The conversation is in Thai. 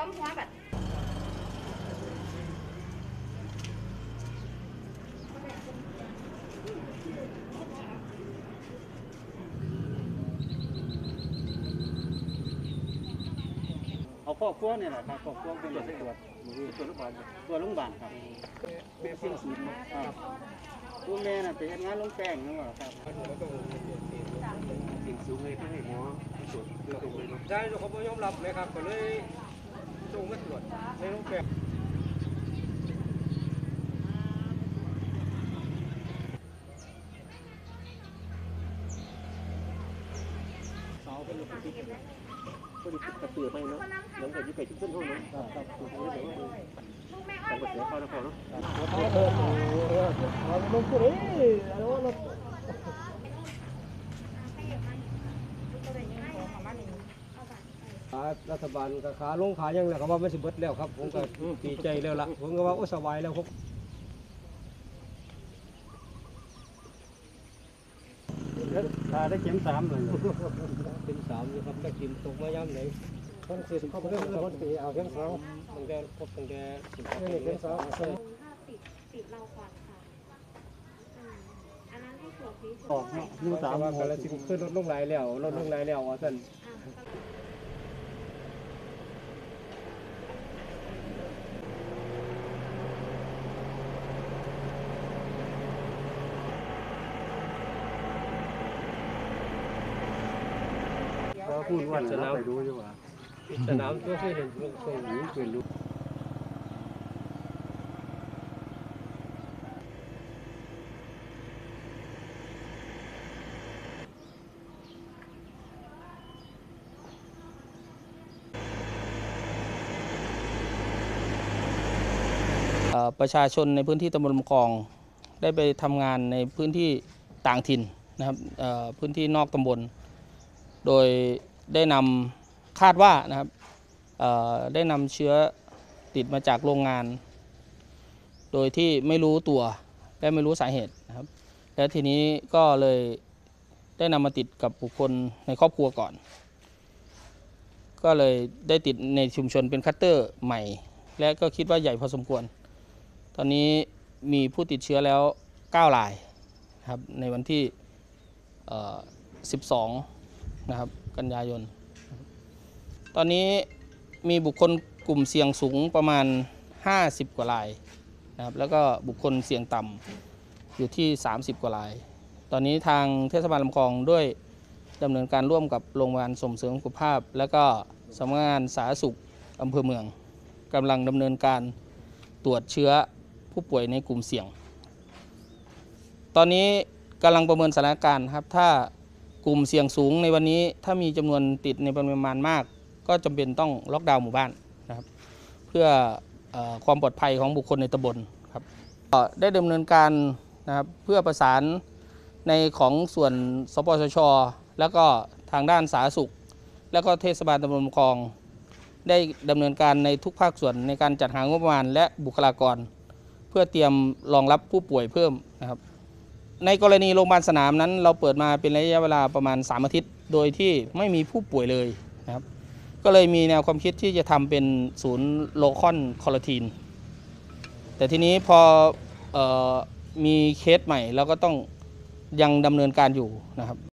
อมหัวแบบเอาครอบครัวเนี่ยแหละครับครอบครัวเป็นตัวจตรวจส่วนลูกบอลตัวโรงพยาบาลครับแม่เสียงสูงมากครับผู้แม่น่ะไปเฮ็ดงานโรงแป้งนั่นแหละครับเสียงสูงเลยต้องให้หมอตรวจโดยตรงเลยเนาะใช่เขาไม่ยอมรับเลยครับก็เลย ส่งมาตรวจในโรงแรมเสาเป็นลูกกระติกก็ดิกระตือไปเนาะหลังจากที่ไปขึ้นห้องเนาะครับถูกไหมเดี๋ยวว่าแต่ก็เสียเข้าแล้วพอเนาะ รัฐบาลก็ขาลงขายังแหละเขาว่าไม่สิเบิดแล้วครับ ผมก็ดีใจแล้วล่ะผมก็ว่าโอ้สบายแล้วครับถ้าได้เข็มสามเลยเป็นสามนะครับได้กินตกมาย่ำไหนคนเสียเขาเรื่องคนปีเอาเข็มสองตั้งแต่ครบตั้งแต่สิบปีเข็มสองถ้าติดติดเราก่อนค่ะอืมอันนั้นให้ตรวจพิสูจออกน์เนาะยูสามว่ากันแล้วสิขึ้นรถลงไหลแล้วรถลงไหลแล้วว่าสั่น อะก็พูดว่าเราไปดูอยู่ว่าสนามตัวที่เห็นลูกส่งหนีเป็นลูกเอ่อประชาชนในพื้นที่ตำบลลำคลอง ได้ไปทำงานในพื้นที่ต่างถิ่นนะครับเอ่อพื้นที่นอกตำบล โดย ได้นำคาดว่านะครับได้นำเชื้อติดมาจากโรงงาน โดยที่ไม่รู้ตัวและไม่รู้สาเหตุนะครับ แล้วทีนี้ก็เลยได้นำมาติดกับบุคคลในครอบครัวก่อน ก็เลยได้ติดในชุมชนเป็นคัตเตอร์ใหม่ และก็คิดว่าใหญ่พอสมควร ตอนนี้มีผู้ติดเชื้อแล้ว 9 รายนะครับในวันที่เอ่อ12 นะครับ กันยายน ตอนนี้มีบุคคลกลุ่มเสี่ยงสูงประมาณ 50 กว่ารายนะครับแล้วก็บุคคลเสี่ยงต่ำอยู่ที่ 30 กว่าราย ตอนนี้ทางเทศบาลลำคลองด้วยดำเนินการร่วมกับโรงพยาบาลส่งเสริมสุขภาพ แล้วก็สำนักงานสาธารณสุขอำเภอเมืองกำลังดำเนินการตรวจเชื้อผู้ป่วยในกลุ่มเสี่ยง ตอนนี้กำลังประเมินสถานการณ์ครับ ถ้า กลุ่มเสี่ยงสูงในวันนี้ถ้ามีจำนวนติดในปริมาณมาก ก็จำเป็นต้องล็อกดาวน์หมู่บ้านนะครับ เพื่ออความปลอดภัยของบุคคลในตำบลครับได้ดำเนินการนะครับเพื่อประสานในของส่วนสปสช แล้วก็ทางด้านสาธารณสุข แล้วก็เทศบาลตำบลคลอง ได้ดำเนินการในทุกภาคส่วนในการจัดหางบประมาณและบุคลากร เพื่อเตรียมรองรับผู้ป่วยเพิ่มนะครับ ในกรณีโรงพยาบาลสนามนั้น เราเปิดมาเป็นระยะเวลาประมาณ 3 อาทิตย์ โดยที่ไม่มีผู้ป่วยเลยนะครับ ก็เลยมีแนวความคิดที่จะทำเป็นศูนย์โลคอนคอลทีนแต่ทีนี้พอออมีเคสใหม่เราก็ต้องยังดำเนินการอยู่นะครับ